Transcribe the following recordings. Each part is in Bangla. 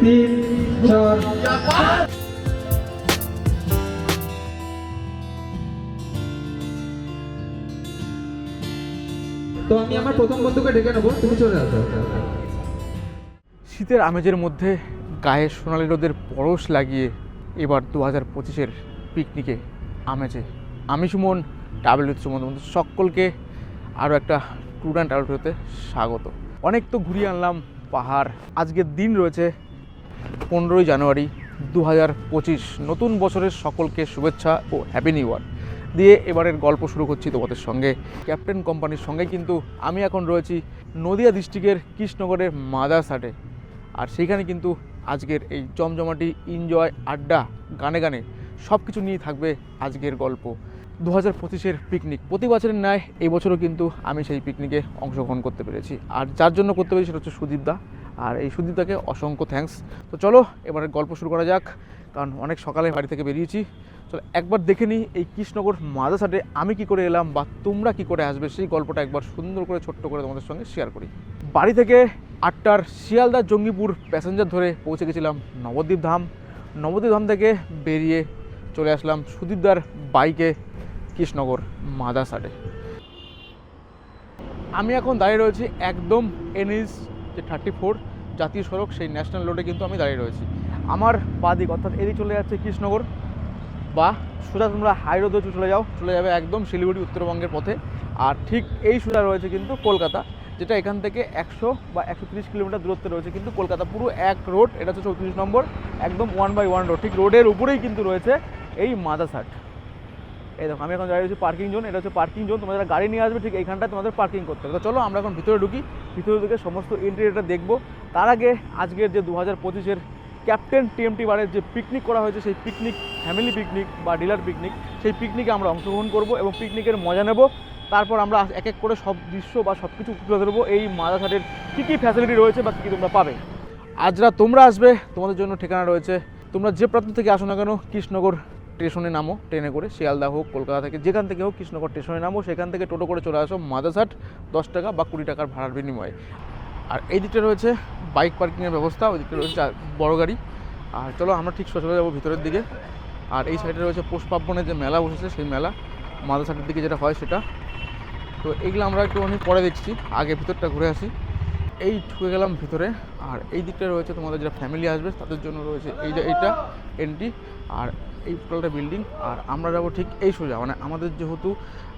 তিন চার তো আমি আমার প্রথম বন্ধুকে ডেকে নেব তুমি চলে আসো শীতের আমেজের মধ্যে গায়ে সোনালি রোদের পরশ লাগিয়ে এবার দু হাজার পঁচিশের পিকনিকে আমেজে। আমি সুমন ট্রাভেল সুমন তোমাদের সকলকে আরও একটা ট্যুর অ্যান্ড ট্রাভেলতে স্বাগত। অনেক তো ঘুরিয়ে আনলাম, পাহাড়। আজকের দিন রয়েছে পনেরোই জানুয়ারি দু হাজার পঁচিশ। নতুন বছরের সকলকে শুভেচ্ছা ও হ্যাপি নিউ ইয়ার দিয়ে এবারের গল্প শুরু করছি তোমাদের সঙ্গে। ক্যাপ্টেন কোম্পানির সঙ্গে কিন্তু আমি এখন রয়েছি নদিয়া ডিস্ট্রিক্টের কৃষ্ণগড়ের মাদারসাটে আর সেইখানে কিন্তু আজকের এই জমজমাটি এনজয় আড্ডা, গানে গানে সব কিছু নিয়ে থাকবে আজকের গল্প। দু হাজার পঁচিশের পিকনিক প্রতি বছরের ন্যায় এই বছরও কিন্তু আমি সেই পিকনিকে অংশগ্রহণ করতে পেরেছি। আর যার জন্য করতে পেরেছি সেটা হচ্ছে সুদীপদা আর এই সুদীপদাকে অসংখ্য থ্যাঙ্কস তো চলো, এবারে গল্প শুরু করা যাক, কারণ অনেক সকালে বাড়ি থেকে বেরিয়েছি। চলো, একবার দেখে নিই এই কৃষ্ণগড় মাদাসাটে আমি কি করে এলাম বা তোমরা কি করে আসবে, সেই গল্পটা একবার সুন্দর করে, ছোট্ট করে তোমাদের সঙ্গে শেয়ার করি। বাড়ি থেকে আটটার শিয়ালদা জঙ্গিপুর প্যাসেঞ্জার ধরে পৌঁছে গেছিলাম নবদ্বীপ ধাম। নবদ্বীপ ধাম থেকে বেরিয়ে চলে আসলাম সুদীপদার বাইকে কৃষ্ণগর মাদাসাটে আমি এখন দাঁড়িয়ে রয়েছি একদম এনএস যে থার্টি ফোর জাতীয় সড়ক, সেই ন্যাশনাল রোডে কিন্তু আমি দাঁড়িয়ে রয়েছি। আমার বাদিক অর্থাৎ এদিক চলে যাচ্ছে কৃষ্ণগর বা সোজা তোমরা হাই রোডে চলে যাও, চলে যাবে একদম শিলিগুড়ি উত্তরবঙ্গের পথে। আর ঠিক এই সোজা রয়েছে কিন্তু কলকাতা। যেটা এখান থেকে একশো বা একশো তিরিশ কিলোমিটার দূরত্বে রয়েছে। কিন্তু কলকাতা পুরো এক রোড এটা হচ্ছে চৌত্রিশ নম্বর, একদম ওয়ান বাই ওয়ান রোড ঠিক রোডের উপরেই কিন্তু রয়েছে এই মাদাসাট এই দেখো, আমি এখন দাঁড়িয়ে রয়েছি পার্কিং জোন এটা হচ্ছে পার্কিং জোন তোমাদের গাড়ি নিয়ে আসবে, ঠিক এইখানটায় তোমাদের পার্কিং করতে হবে। তো চলো, আমরা এখন ভিতরে ঢুকি। ভিতরে ঢুকে সমস্ত ইন্টেরিয়রটা দেখব। তার আগে আজকের যে দু হাজার পঁচিশের ক্যাপ্টেন টিএমটি বারের যে পিকনিক করা হয়েছে, সেই পিকনিক ফ্যামিলি পিকনিক বা ডিলার পিকনিক সেই পিকনিকে আমরা অংশগ্রহণ করব এবং পিকনিকের মজা নেব। তারপর আমরা এক এক করে সব দৃশ্য বা সব কিছু তুলে ধরবো। এই মাদাঘাটের কী কী ফ্যাসিলিটি রয়েছে বা কী কী তোমরা পাবে? আজরা তোমরা আসবে, তোমাদের জন্য ঠিকানা রয়েছে। তোমরা যে প্রান্ত থেকে আসো না কেন, কৃষ্ণনগর স্টেশনে নামো ট্রেনে করে, শিয়ালদা হোক, কলকাতা থেকে, যেখান থেকে হোক কৃষ্ণনগর স্টেশনে নামো। সেখান থেকে টোটো করে চলে আসো মাদাসাট দশ টাকা বা কুড়ি টাকার ভাড়ার বিনিময়ে। আর এই দিকটা রয়েছে বাইক পার্কিংয়ের ব্যবস্থা, ওই দিকটা রয়েছে বড় গাড়ি। আর চলো আমরা ঠিক চলে যাব ভিতরের দিকে। আর এই সাইডে রয়েছে পোষ পার্বণের যে মেলা বসেছে, সেই মেলা মাদাসাটের দিকে যেটা হয় সেটা। তো এইগুলো আমরা একটু অনেক পরে দেখছি, আগে ভিতরটা ঘুরে আসি। এই ঢুকে গেলাম ভিতরে, আর এই দিকটা রয়েছে তোমাদের যারা ফ্যামিলি আসবে, তাদের জন্য রয়েছে এই যে এইটা এন্ট্রি আর এই টোটালটা বিল্ডিং আর আমরা যাব ঠিক এই সোজা মানে আমাদের যেহেতু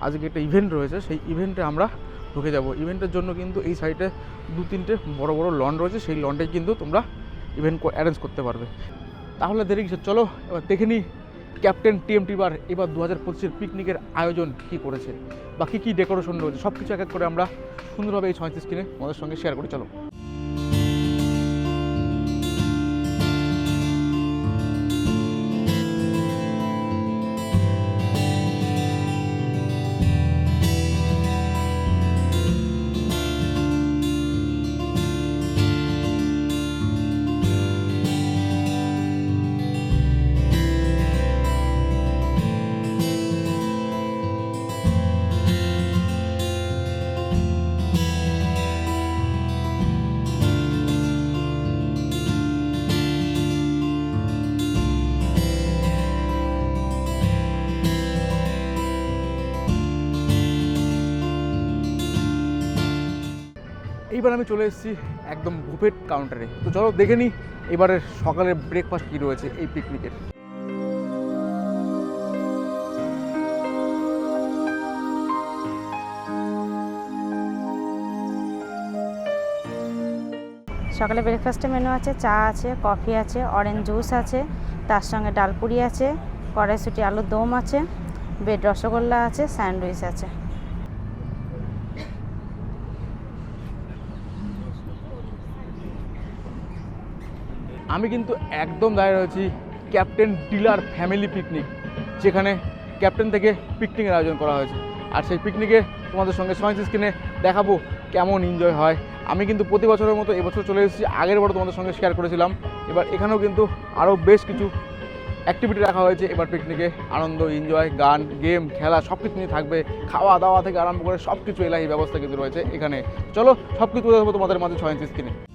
আজকে একটা ইভেন্ট রয়েছে, সেই ইভেন্টে আমরা ঢুকে যাব। ইভেন্টের জন্য কিন্তু এই সাইডে দু তিনটে বড় বড় লন রয়েছে, সেই লনটাই কিন্তু তোমরা ইভেন্ট অ্যারেঞ্জ করতে পারবে। তাহলে দেরি চলো, এবার দেখে নিই ক্যাপ্টেন টিএমটি বার এবার দু হাজার পঁচিশের পিকনিকের আয়োজন কী করেছে? বা কী কী ডেকোরেশন রয়েছে? সব কিছু এক এক করে আমরা সুন্দরভাবে এই ছয়ত্রিশ কিনে আমাদের সঙ্গে শেয়ার করে। চলো। এইবার আমি চলে এসেছি একদম বুফেট কাউন্টারে তো চলো দেখে নিই এবারের সকালের ব্রেকফাস্ট কী রয়েছে এই পিকনিকের সকালে ব্রেকফাস্টে মেনু আছে, চা আছে কফি আছে অরেঞ্জ জুস আছে, তার সঙ্গে ডালপুরি আছে, কড়াইশুটি আলুর দম আছে বেড রসগোল্লা আছে স্যান্ডউইচ আছে। আমি কিন্তু একদম দাঁড়িয়ে রয়েছি ক্যাপ্টেন ডিলার ফ্যামিলি পিকনিক, যেখানে ক্যাপ্টেন থেকে পিকনিকের আয়োজন করা হয়েছে। আর সেই পিকনিকে তোমাদের সঙ্গে সয়েন্স স্ক্রিনে দেখাবো কেমন এনজয় হয়। আমি কিন্তু প্রতি বছরের মতো এবছর চলে এসেছি, আগের বড় তোমাদের সঙ্গে শেয়ার করেছিলাম। এবার এখানেও কিন্তু আরও বেশ কিছু অ্যাক্টিভিটি রাখা হয়েছে। এবার পিকনিকে আনন্দ এনজয় গান গেম খেলা সব কিছু নিয়ে থাকবে। খাওয়া দাওয়া থেকে আরম্ভ করে সব কিছু এলাহি ব্যবস্থা কিন্তু রয়েছে এখানে। চলো সব কিছু তোমাদের মাঝে ছয় ইঞ্চি স্ক্রিনে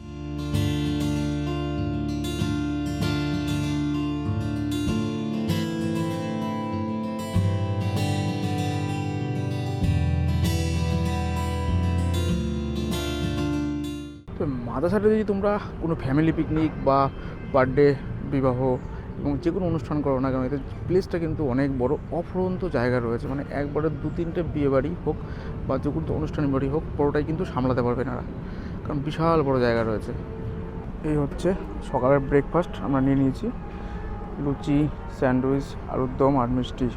তো মাদাসারে যদি তোমরা কোনো ফ্যামিলি পিকনিক বা বার্থডে বিবাহ এবং যে কোনো অনুষ্ঠান করো না কেন, এতে প্লেসটা কিন্তু অনেক বড় অফুরন্ত জায়গা রয়েছে। মানে একবারে দু তিনটে বিয়ে বাড়ি হোক বা যে কোনো অনুষ্ঠানের বাড়ি হোক, পুরোটাই কিন্তু সামলাতে পারবে না কারণ বিশাল বড় জায়গা রয়েছে। এই হচ্ছে সকালের ব্রেকফাস্ট আমরা নিয়ে নিয়েছি। লুচি, স্যান্ডউইচ, আলুর দম আর মিষ্টি।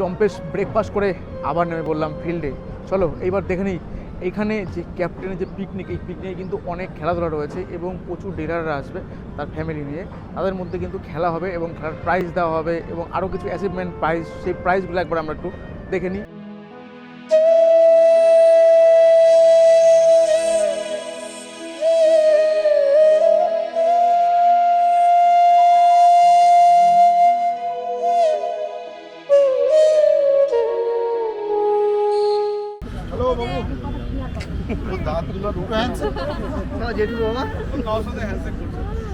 চম্পেশ ব্রেকফাস্ট করে আবার নেমে বললাম ফিল্ডে চলো, এইবার দেখে নিই। এইখানে যে ক্যাপ্টেনের যে পিকনিক এই পিকনিকে কিন্তু অনেক খেলাধুলা রয়েছে এবং প্রচুর ডেরাররা আসবে তার ফ্যামিলি নিয়ে। তাদের মধ্যে কিন্তু খেলা হবে এবং খেলার প্রাইজ দেওয়া হবে এবং আরও কিছু অ্যাচিভমেন্ট প্রাইজ সেই প্রাইজগুলো একবার আমরা একটু দেখে নিই।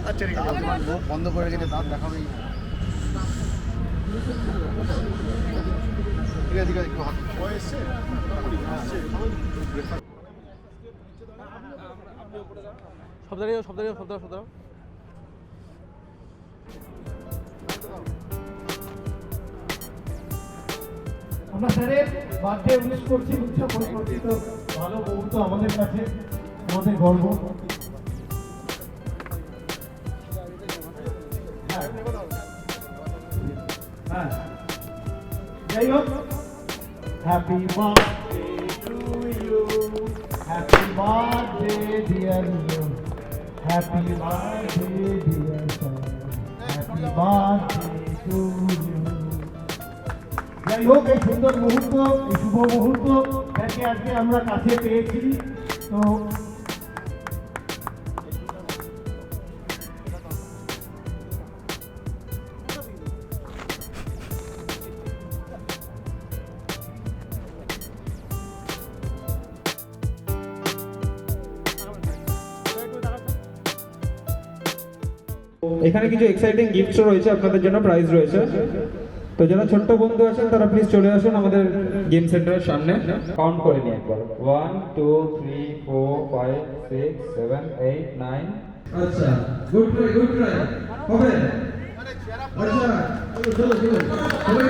আচ্ছা ঠিক আছে। তোমার মুখ বন্ধ করে গেলে দাঁত দেখাবেই। ঠিক আছে ঠিক আছে একটু হাত এসছে? সব দাঁড়িয়ে সব দাঁড়িয়ে সব দাঁড়াও সব দাঁড়াও। আমরা স্যারের বার্থডে উইশ করছি উদযাপন করছি তো ভালো মুহূর্ত আমাদের কাছে আমাদের গর্ব। হ্যাঁ যাই হোক happy birthday to you happy birthday dear you happy birthday dear sir happy birthday to you যাই হোক এই সুন্দর মুহূর্ত, এই শুভ মুহূর্ত তাকে আজকে আমরা কাছে পেয়েছি। তো এখানে কিছু এক্সাইটিং গিফটসও রয়েছে, আপনাদের জন্য প্রাইজ রয়েছে। তো যারা ছোট্ট বন্ধু আছেন, তারা প্লিজ চলে আসুন আমাদের গেম সেন্টারের সামনে। কাউন্ট করে নিয়ে একবার। One two three four five six seven eight nine আচ্ছা গুড ট্রাই গুড ট্রাই হবে? আচ্ছা চলো চলো। সবাই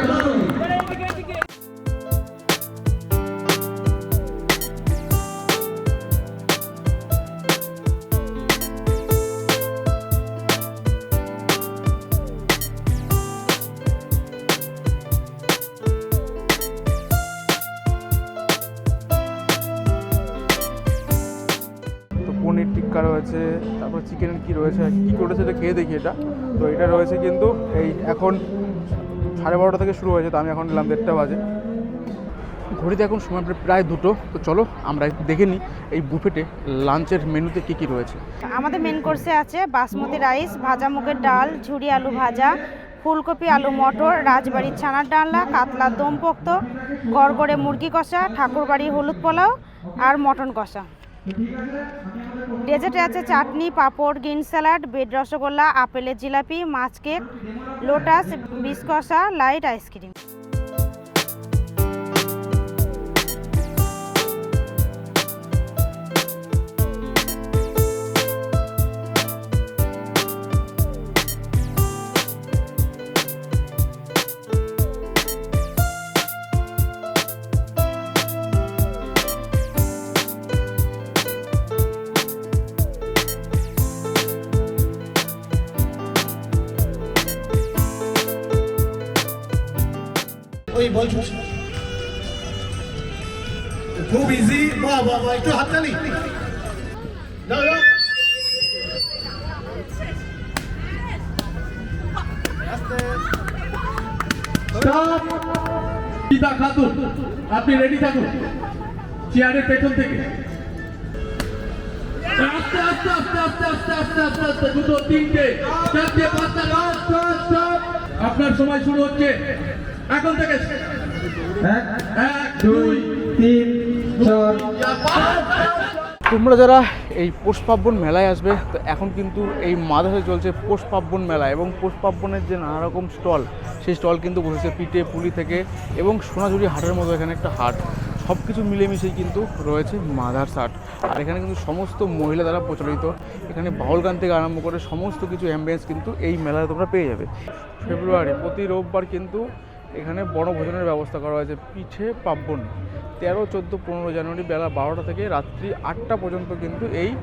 টিক্কা রয়েছে, তারপর চিকেনের কি রয়েছে কী করেছে এটা খেয়ে দেখি এটা। তো এটা রয়েছে কিন্তু এই এখন সাড়ে বারোটা থেকে শুরু হয়েছে, তো আমি এখন এলাম দেড়টা বাজে। ঘড়িতে এখন সময় প্রায় দুটো, তো চলো আমরা দেখে নিই এই বুফেটে লাঞ্চের মেনুতে কী কী রয়েছে। আমাদের মেন কোর্সে আছে বাসমতি রাইস ভাজা মুগের ডাল ঝুড়ি আলু ভাজা, ফুলকপি, আলু মটর রাজবাড়ির ছানার ডালনা, কাতলা দম পোক্ত, গড়গড়ে মুরগি কষা, ঠাকুরবাড়ি হলুদ পোলাও, আর মটন কষা। ডেজার্টে আছে চাটনি, পাঁপড়, গ্রিন স্যালাড, বেড রসগোল্লা, আপেলের জিলাপি, মাছ কেক, লোটাস, বিস্কসা, লাইট আইসক্রিম। একটু হাততালি। দাও খাতুন আপনি রেডি থাকুন। চেয়ারের পেছন থেকে। আস্তে আস্তে আস্তে আস্তে আস্তে আস্তে আস্তে আস্তে দুটো তিনটে। চারটে পাঁচটা। আপনার সময় শুরু হচ্ছে। এখন থেকে এক দুই তিন তোমরা যারা এই পৌষ পার্বণ মেলায় আসবে, তো এখন কিন্তু এই মাদাসে চলছে পৌষ পার্বণ মেলা এবং পৌষ পার্বণের যে নানা রকম স্টল, সেই স্টল কিন্তু বসেছে পিঠে, পুলি থেকে এবং সোনাঝুরি হাটের মতো এখানে একটা হাট। সব কিছু মিলেমিশেই কিন্তু রয়েছে মাদার্স হাট। আর এখানে কিন্তু সমস্ত মহিলা দ্বারা প্রচলিত। এখানে বাউল গান থেকে আরম্ভ করে সমস্ত কিছু অ্যাম্বিয়েন্স কিন্তু এই মেলায় তোমরা পেয়ে যাবে। ফেব্রুয়ারি, প্রতি রোববার কিন্তু এখানে বনভোজনের ব্যবস্থা করা হয়েছে। পিঠে পার্বণ, তেরো, চোদ্দ, পনেরো জানুয়ারি বেলা বারোটা থেকে রাত্রি আটটা পর্যন্ত কিন্তু এই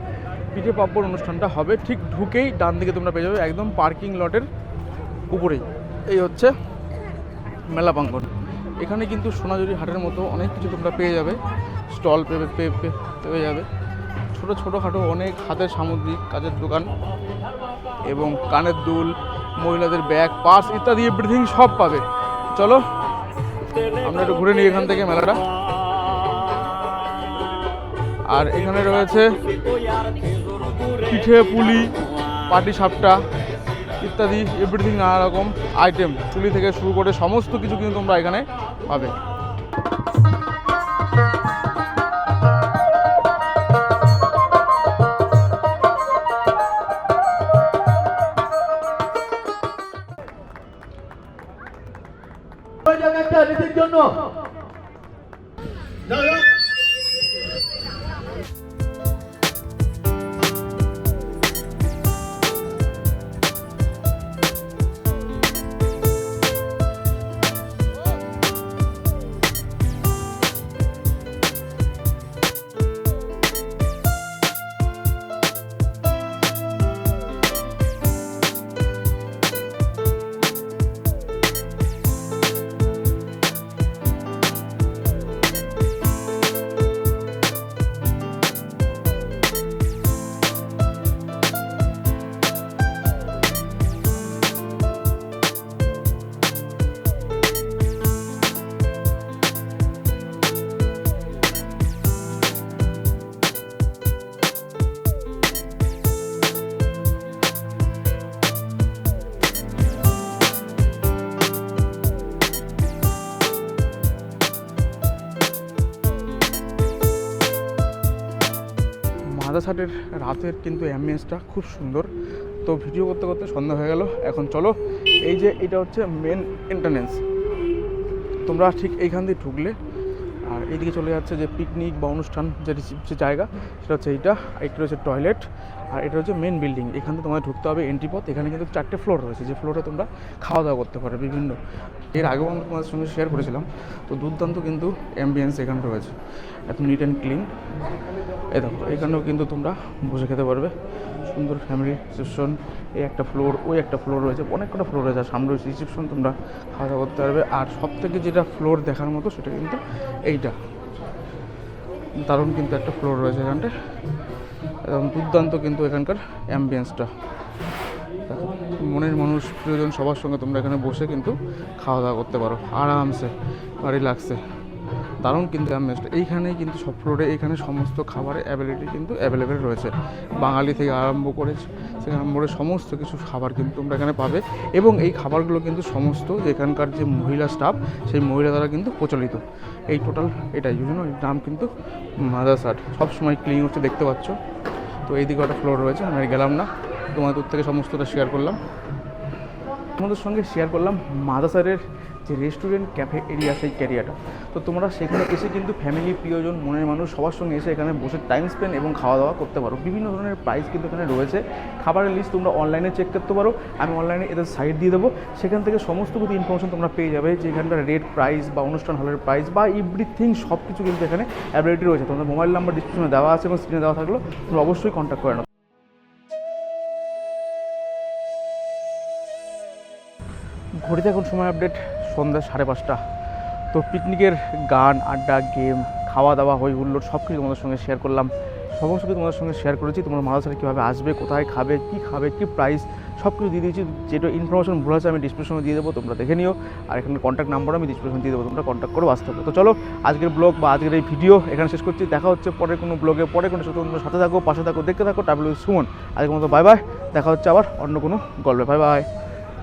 পিঠে পার্বণ অনুষ্ঠানটা হবে। ঠিক ঢুকেই ডান দিকে তোমরা পেয়ে যাবে একদম পার্কিং লটের উপরেই। এই হচ্ছে মেলা প্রাঙ্গণ। এখানে কিন্তু সোনাঝুরি হাটের মতো অনেক কিছু তোমরা পেয়ে যাবে। স্টল পেয়ে- পেয়ে যাবে। ছোটো, ছোটোখাটো অনেক হাতের সামুদ্রিক কাজের দোকান এবং কানের দুল, মহিলাদের ব্যাগ, পার্স ইত্যাদি, এভরিথিং সব পাবে। চলো, আমরা একটু ঘুরে নিই এখান থেকে মেলাটা। আর এখানে রয়েছে পিঠে, পুলি, পাটি সাপটা ইত্যাদি এভরিথিং নানা রকম আইটেম চুলি থেকে শুরু করে সমস্ত কিছু কিন্তু তোমরা এখানে পাবে। মাদাস হাটের রাতের কিন্তু অ্যাম্বিয়েন্সটা খুব সুন্দর। তো ভিডিও করতে করতে সন্ধ্যা হয়ে গেল। এখন চলো, এই যে এটা হচ্ছে মেন এন্ট্রান্স তোমরা ঠিক এইখান দিয়ে ঢুকলে, আর এইদিকে চলে যাচ্ছে যে পিকনিক বা অনুষ্ঠান যে জায়গা, সেটা হচ্ছে এইটা। একটু রয়েছে টয়লেট আর এটা হচ্ছে মেন বিল্ডিং এখান থেকে তোমাদের ঢুকতে হবে এন্ট্রি পথ। এখানে কিন্তু চারটে ফ্লোর রয়েছে। যে ফ্লোরে তোমরা খাওয়া দাওয়া করতে পারো। বিভিন্ন এর আগেও আমি তোমাদের সঙ্গে শেয়ার করেছিলাম। তো দুর্দান্ত কিন্তু অ্যাম্বিয়েন্স এখানে রয়েছে। এত নিট অ্যান্ড ক্লিন এই দেখো, এখানেও কিন্তু তোমরা বসে খেতে পারবে। সুন্দর ফ্যামিলি রিসেপশন এই একটা ফ্লোর ওই একটা ফ্লোর রয়েছে। অনেক কটা ফ্লোর রয়েছে। আর সামনে রিসেপশন তোমরা খাওয়া দাওয়া করতে পারবে। আর সব থেকে যেটা ফ্লোর দেখার মতো সেটা কিন্তু এইটা। দারুণ কিন্তু একটা ফ্লোর রয়েছে এখানটায়। দুর্দান্ত কিন্তু এখানকার অ্যাম্বিয়েন্সটা মনের মানুষ, প্রিয়জন সবার সঙ্গে তোমরা এখানে বসে কিন্তু খাওয়া দাওয়া করতে পারো। আরামসে, বা রিল্যাক্সে দারুণ কিন্তু অ্যাম্বিয়েন্সটা এইখানেই কিন্তু সব ফ্লোরে এখানে সমস্ত খাবারের অ্যাভেলিটি কিন্তু অ্যাভেলেবেল রয়েছে। বাঙালি থেকে আরম্ভ করে সেখানে করে সমস্ত কিছু খাবার কিন্তু তোমরা এখানে পাবে। এবং এই খাবারগুলো কিন্তু সমস্ত এখানকার যে মহিলা স্টাফ সেই মহিলা দ্বারা কিন্তু প্রচলিত। এই টোটাল এটাই। জন্য নাম কিন্তু মাদার্স আর্ট সবসময় ক্লিন হচ্ছে, দেখতে পাচ্ছ। তো এইদিকে একটা ফ্লোর রয়েছে আমি গেলাম না। তোমাদের থেকে সমস্তটা শেয়ার করলাম। তোমাদের সঙ্গে শেয়ার করলাম মাদাসারের যে রেস্টুরেন্ট ক্যাফে এরিয়া সেই ক্যারিয়াটা তো তোমরা সেখানে এসে কিন্তু ফ্যামিলি প্রিয়জন, মনের মানুষ সবার সঙ্গে এসে এখানে বসে টাইম স্পেন্ড এবং খাওয়া দাওয়া করতে পারো। বিভিন্ন ধরনের প্রাইস কিন্তু এখানে রয়েছে। খাবারের লিস্ট তোমরা অনলাইনে চেক করতে পারো। আমি অনলাইনে এদের সাইট দিয়ে দেবো। সেখান থেকে সমস্ত কিছু ইনফরমেশন তোমরা পেয়ে যাবে যে এখানকার রেট প্রাইস বা অনুষ্ঠান হলের প্রাইস বা এভরিথিং সব কিছু কিন্তু এখানে অ্যাভেলেবিলিটি রয়েছে। তোমাদের মোবাইল নাম্বার ডিসক্রিপশনে দেওয়া আছে এবং স্ক্রিনে দেওয়া থাকল। তোমরা অবশ্যই কন্ট্যাক্ট করে নাও। ঘড়িতে এখন সময় আপডেট সন্ধ্যা সাড়ে পাঁচটা। তো পিকনিকের গান, আড্ডা, গেম, খাওয়া দাওয়া হই হুল্লোড় সব কিছু তোমাদের সঙ্গে শেয়ার করলাম। সমস্ত কিছু তোমাদের সঙ্গে শেয়ার করেছি, তোমরা মাদাসারে কীভাবে আসবে, কোথায় খাবে, কী খাবে, কী প্রাইস সব কিছু দিয়ে দিয়েছি। যেটা ইনফরমেশন ভুল আছে, আমি ডিসক্রিপশনে দিয়ে দেবো, তোমরা দেখে নিও। আর এখানে কন্ট্যাক্ট নাম্বার আমি ডিসক্রিপশন দিয়ে দেবো, তোমরা কন্ট্যাক্ট করো, আসতে হবে। তো চলো, আজকের ব্লগ বা আজকের এই ভিডিও এখানে শেষ করছি। দেখা হচ্ছে পরে কোনো ব্লগে পরে কোনো তোমরা সাথে থাকো, পাশে থাকো, দেখতে থাকো ডাব্লিউ সুমন আজকের মতো বাই বাই দেখা হচ্ছে আবার অন্য কোনো গল্পে। Bye bye